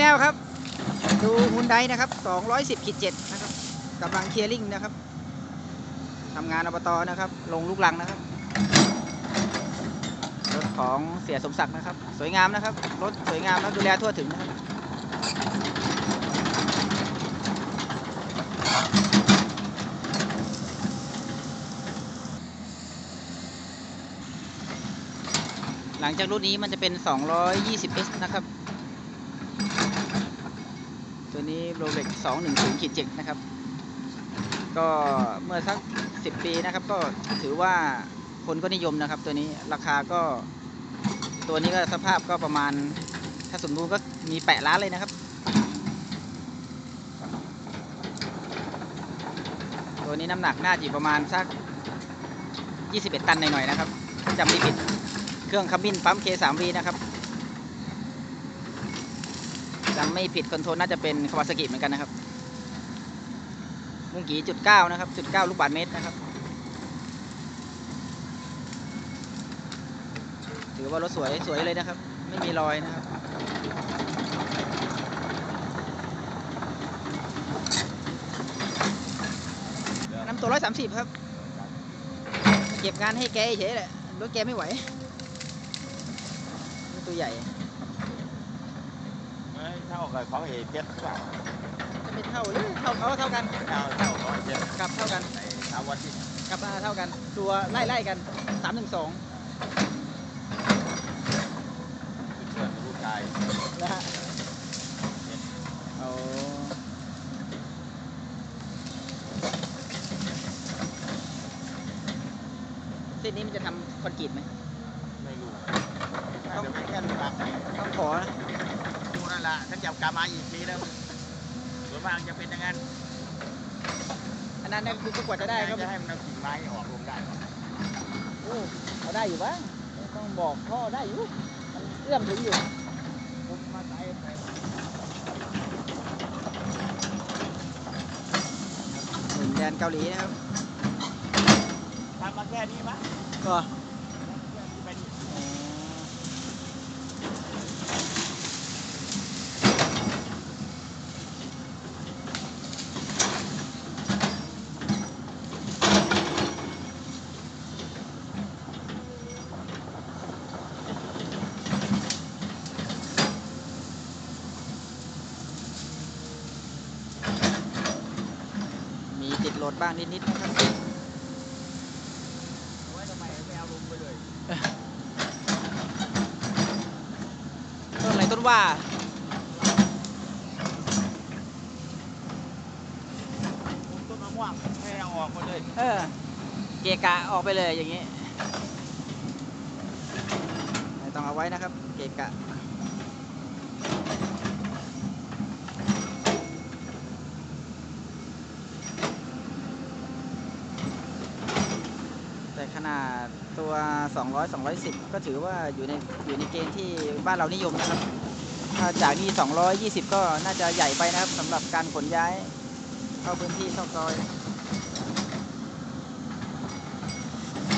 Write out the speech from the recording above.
แล้วครับ ดูฮุนไดนะครับ 210ขีด7นะครับกำลังเคลียร์ลิงนะครับทำงานอบตนะครับ ลงลูกลังนะครับ รถของเสียสมศักดิ์นะครับ สวยงามนะครับ รถสวยงามแล้วดูแลทั่วถึงนะครับหลังจากรุ่นนี้มันจะเป็น 220S นะครับ ตัวนี้โรเล็ก210ขีด7นะครับ ก็เมื่อสัก10ปีนะครับ ก็ถือว่าคนก็นิยมนะครับ ตัวนี้ราคาก็ ตัวนี้ก็สภาพก็ประมาณ ถ้าสมดุลก็มีแปะล้านเลยนะครับ ตัวนี้น้ำหนักน่าจะประมาณสัก21 ตันหน่อยๆนะครับถ้าจำไม่ผิด เครื่องคัมบินปั๊ม K3V นะครับ จำไม่ผิดคอนโทรลน่าจะเป็นคาวาซากิเหมือนกันนะครับมุงกีจุดเก้านะครับจุดเก้าลูกบาศก์เมตรนะครับ ถือว่ารถสวยสวยเลยนะครับ ไม่มีรอยนะครับน้ำตัวร้อยสามสิบครับ เก็บงานให้แกเฉยแหละรถแกไม่ไหว ตัวใหญ่ เท่ากับของเอเพชรเปล่าจะไม่เท่าหรือเท่าเขาเท่ากันเท่าเท่าของเอเพชรกลับเท่ากันในสามวันที่กลับมาเท่ากัน ตัวไล่ไล่ๆกันสามหนึ่งสองเพื่อนลูกชายนะฮะเอาเส้นนี้มันจะทำคอนกรีตไหมไม่รู้น่าจะไม่แค่ลูกหลักต้องขอนะดูนั่นแห ละฉันจะกลับมาอีกทีแล้วส่วนมากจะเป็นอย่างนั้นอันนั้นเนี่ยคือกว่าจะได้ครับจะให้มันเอากิ่งไม้ออกลงได้โอ้เอาได้อยู่บ้างต้องบอกพ่อได้อยู่มันเอื้อมถึงอยู่ผมมาใส่ไปหนึ่งแดนเกาหลีนะครับทำมาแค่นี้มั้งก็ ติดโหลดบ้างนิดๆนะครับเอาไว้ทำไมไม่เอาลงไปเลยต้นอะไรต้นว่าต้นมะม่วงไม่เอาออกมาเลย เออ เกะกะออกไปเลยอย่างนี้ ต้องเอาไว้นะครับ เกะกะ ขนาดตัว 200 210 ก็ถือว่าอยู่ในอยู่ในเกณฑ์ที่บ้านเรานิยมนะครับ ถ้าจากนี้ 220 ก็น่าจะใหญ่ไปนะครับสำหรับการขนย้ายเข้าพื้นที่เข้าซอย